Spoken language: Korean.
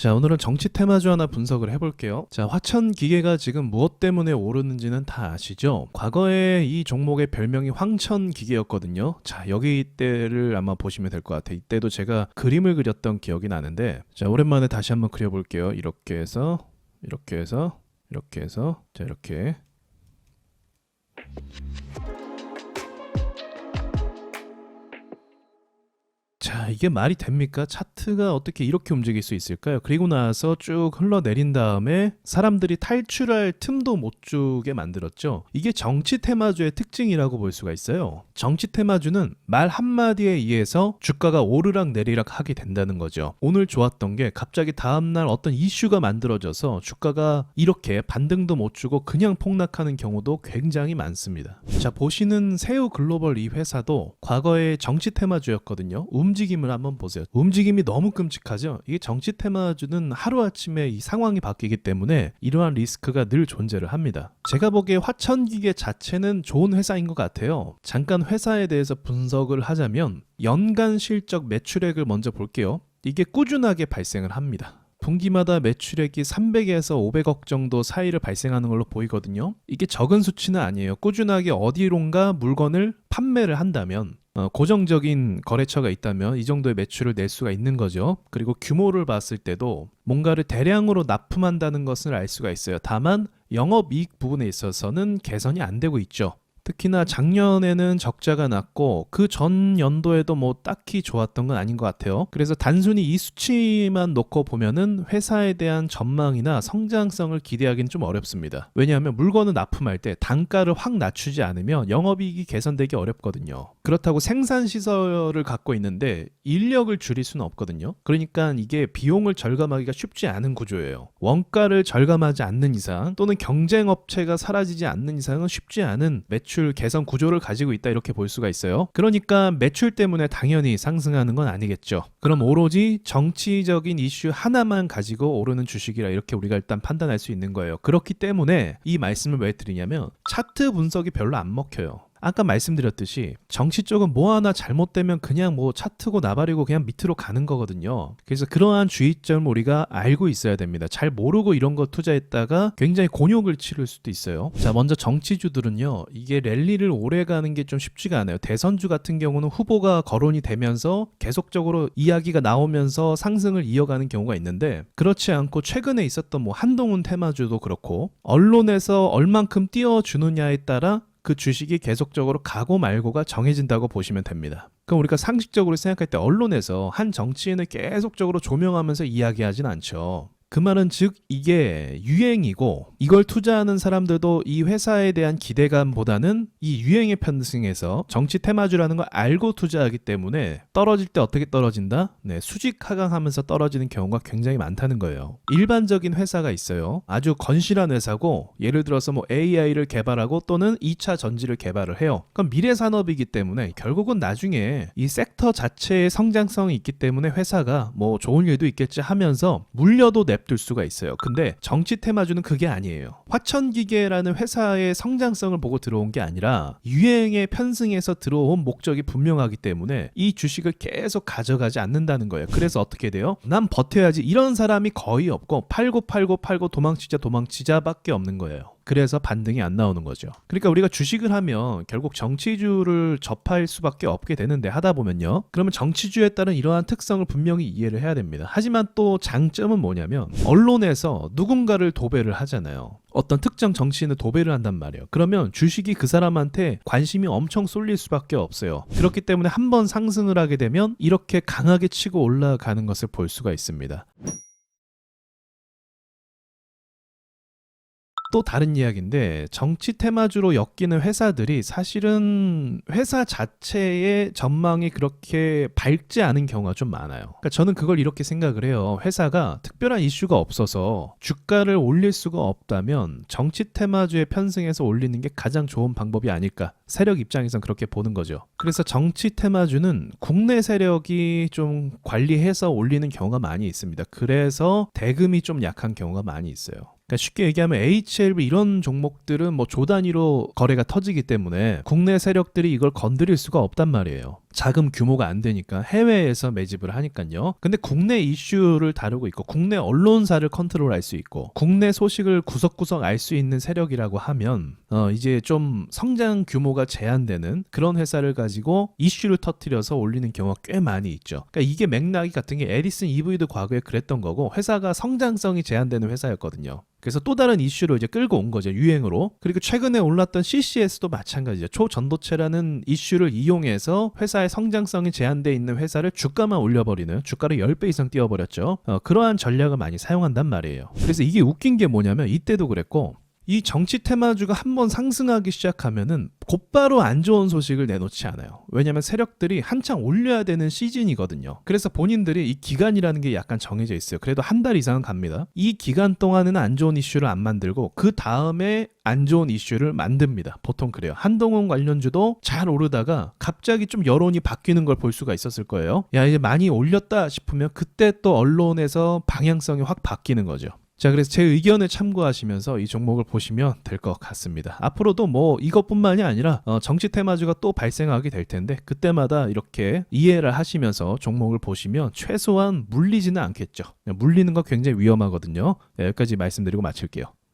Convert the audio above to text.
자, 오늘은 정치 테마주 하나 분석을 해볼게요. 자, 화천 기계가 지금 무엇 때문에 오르는지는 다 아시죠? 과거에 이 종목의 별명이 황천 기계였거든요. 자, 여기 때를 아마 보시면 될 것 같아요. 이때도 제가 그림을 그렸던 기억이 나는데, 자, 오랜만에 다시 한번 그려볼게요. 이렇게 해서, 이렇게 해서, 이렇게 해서, 자, 이렇게. 자, 이게 말이 됩니까? 차트가 어떻게 이렇게 움직일 수 있을까요? 그리고 나서 쭉 흘러내린 다음에 사람들이 탈출할 틈도 못 주게 만들었죠. 이게 정치 테마주의 특징이라고 볼 수가 있어요. 정치 테마주는 말 한마디에 의해서 주가가 오르락 내리락 하게 된다는 거죠. 오늘 좋았던 게 갑자기 다음날 어떤 이슈가 만들어져서 주가가 이렇게 반등도 못 주고 그냥 폭락하는 경우도 굉장히 많습니다. 자, 보시는 새우 글로벌 이 회사도 과거에 정치 테마주였거든요. 움직 임을 한번 보세요. 움직임이 너무 끔찍하죠. 이게 정치 테마주는 하루아침에 이 상황이 바뀌기 때문에 이러한 리스크가 늘 존재를 합니다. 제가 보기에 화천기계 자체는 좋은 회사인 것 같아요. 잠깐 회사에 대해서 분석을 하자면 연간 실적 매출액을 먼저 볼게요. 이게 꾸준하게 발생을 합니다. 분기마다 매출액이 300에서 500억 정도 사이를 발생하는 걸로 보이거든요. 이게 적은 수치는 아니에요. 꾸준하게 어디론가 물건을 판매를 한다면 어, 고정적인 거래처가 있다면 이 정도의 매출을 낼 수가 있는 거죠. 그리고 규모를 봤을 때도 뭔가를 대량으로 납품한다는 것을 알 수가 있어요. 다만 영업이익 부분에 있어서는 개선이 안 되고 있죠. 특히나 작년에는 적자가 났고 그 전 연도에도 뭐 딱히 좋았던 건 아닌 것 같아요. 그래서 단순히 이 수치만 놓고 보면은 회사에 대한 전망이나 성장성을 기대하기는 좀 어렵습니다. 왜냐하면 물건을 납품할 때 단가를 확 낮추지 않으면 영업이익이 개선되기 어렵거든요. 그렇다고 생산 시설을 갖고 있는데 인력을 줄일 수는 없거든요. 그러니까 이게 비용을 절감하기가 쉽지 않은 구조예요. 원가를 절감하지 않는 이상 또는 경쟁 업체가 사라지지 않는 이상은 쉽지 않은 매출 개선 구조를 가지고 있다 이렇게 볼 수가 있어요. 그러니까 매출 때문에 당연히 상승하는 건 아니겠죠. 그럼 오로지 정치적인 이슈 하나만 가지고 오르는 주식이라 이렇게 우리가 일단 판단할 수 있는 거예요. 그렇기 때문에 이 말씀을 왜 드리냐면 차트 분석이 별로 안 먹혀요. 아까 말씀드렸듯이 정치 쪽은 뭐 하나 잘못되면 그냥 뭐 차트고 나발이고 그냥 밑으로 가는 거거든요. 그래서 그러한 주의점을 우리가 알고 있어야 됩니다. 잘 모르고 이런 거 투자했다가 굉장히 곤욕을 치를 수도 있어요. 자, 먼저 정치주들은요. 이게 랠리를 오래 가는 게 좀 쉽지가 않아요. 대선주 같은 경우는 후보가 거론이 되면서 계속적으로 이야기가 나오면서 상승을 이어가는 경우가 있는데 그렇지 않고 최근에 있었던 뭐 한동훈 테마주도 그렇고 언론에서 얼만큼 띄워주느냐에 따라 그 주식이 계속적으로 가고 말고가 정해진다고 보시면 됩니다. 그럼 우리가 상식적으로 생각할 때 언론에서 한 정치인을 계속적으로 조명하면서 이야기하진 않죠. 그 말은 즉 이게 유행이고 이걸 투자하는 사람들도 이 회사에 대한 기대감보다는 이 유행에 편승해서 정치 테마주라는 걸 알고 투자하기 때문에 떨어질 때 어떻게 떨어진다? 네, 수직 하강하면서 떨어지는 경우가 굉장히 많다는 거예요. 일반적인 회사가 있어요. 아주 건실한 회사고 예를 들어서 뭐 AI를 개발하고 또는 2차 전지를 개발을 해요. 그럼 미래 산업이기 때문에 결국은 나중에 이 섹터 자체의 성장성이 있기 때문에 회사가 뭐 좋은 일도 있겠지 하면서 물려도 냅둘 수가 있어요. 근데 정치 테마주는 그게 아니에요. 화천기계라는 회사의 성장성을 보고 들어온 게 아니라 유행에 편승해서 들어온 목적이 분명하기 때문에 이 주식을 계속 가져가지 않는다는 거예요. 그래서 어떻게 돼요? 난 버텨야지 이런 사람이 거의 없고 팔고 팔고 팔고 도망치자 도망치자밖에 없는 거예요. 그래서 반등이 안 나오는 거죠. 그러니까 우리가 주식을 하면 결국 정치주를 접할 수밖에 없게 되는데 하다 보면요. 그러면 정치주에 따른 이러한 특성을 분명히 이해를 해야 됩니다. 하지만 또 장점은 뭐냐면 언론에서 누군가를 도배를 하잖아요. 어떤 특정 정치인을 도배를 한단 말이에요. 그러면 주식이 그 사람한테 관심이 엄청 쏠릴 수밖에 없어요. 그렇기 때문에 한 번 상승을 하게 되면 이렇게 강하게 치고 올라가는 것을 볼 수가 있습니다. 또 다른 이야기인데 정치 테마주로 엮이는 회사들이 사실은 회사 자체의 전망이 그렇게 밝지 않은 경우가 좀 많아요. 그러니까 저는 그걸 이렇게 생각을 해요. 회사가 특별한 이슈가 없어서 주가를 올릴 수가 없다면 정치 테마주의 편승해서 올리는 게 가장 좋은 방법이 아닐까. 세력 입장에선 그렇게 보는 거죠. 그래서 정치 테마주는 국내 세력이 좀 관리해서 올리는 경우가 많이 있습니다. 그래서 대금이 좀 약한 경우가 많이 있어요. 그러니까 쉽게 얘기하면 HLB 이런 종목들은 뭐 조 단위로 거래가 터지기 때문에 국내 세력들이 이걸 건드릴 수가 없단 말이에요. 자금 규모가 안 되니까 해외에서 매집을 하니까요. 근데 국내 이슈를 다루고 있고 국내 언론사를 컨트롤할 수 있고 국내 소식을 구석구석 알 수 있는 세력이라고 하면 어 이제 좀 성장 규모가 제한되는 그런 회사를 가지고 이슈를 터트려서 올리는 경우가 꽤 많이 있죠. 그러니까 이게 맥락이 같은 게 에디슨 EV도 과거에 그랬던 거고 회사가 성장성이 제한되는 회사였거든요. 그래서 또 다른 이슈로 이제 끌고 온 거죠 유행으로 그리고 최근에 올랐던 CCS도 마찬가지죠 초전도체라는 이슈를 이용해서 회사 의 성장성이 제한돼 있는 회사를 주가만 올려버리는 주가를 10배 이상 띄워버렸죠. 어, 그러한 전략을 많이 사용한단 말이에요. 그래서 이게 웃긴 게 뭐냐면 이때도 그랬고 이 정치 테마주가 한번 상승하기 시작하면은 곧바로 안 좋은 소식을 내놓지 않아요. 왜냐면 세력들이 한창 올려야 되는 시즌이거든요. 그래서 본인들이 이 기간이라는 게 약간 정해져 있어요. 그래도 한 달 이상은 갑니다. 이 기간 동안은 안 좋은 이슈를 안 만들고 그 다음에 안 좋은 이슈를 만듭니다. 보통 그래요. 한동훈 관련주도 잘 오르다가 갑자기 좀 여론이 바뀌는 걸 볼 수가 있었을 거예요. 야 이제 많이 올렸다 싶으면 그때 또 언론에서 방향성이 확 바뀌는 거죠. 자, 그래서 제 의견을 참고하시면서 이 종목을 보시면 될 것 같습니다. 앞으로도 뭐 이것뿐만이 아니라 어, 정치 테마주가 또 발생하게 될 텐데 그때마다 이렇게 이해를 하시면서 종목을 보시면 최소한 물리지는 않겠죠. 물리는 거 굉장히 위험하거든요. 네, 여기까지 말씀드리고 마칠게요.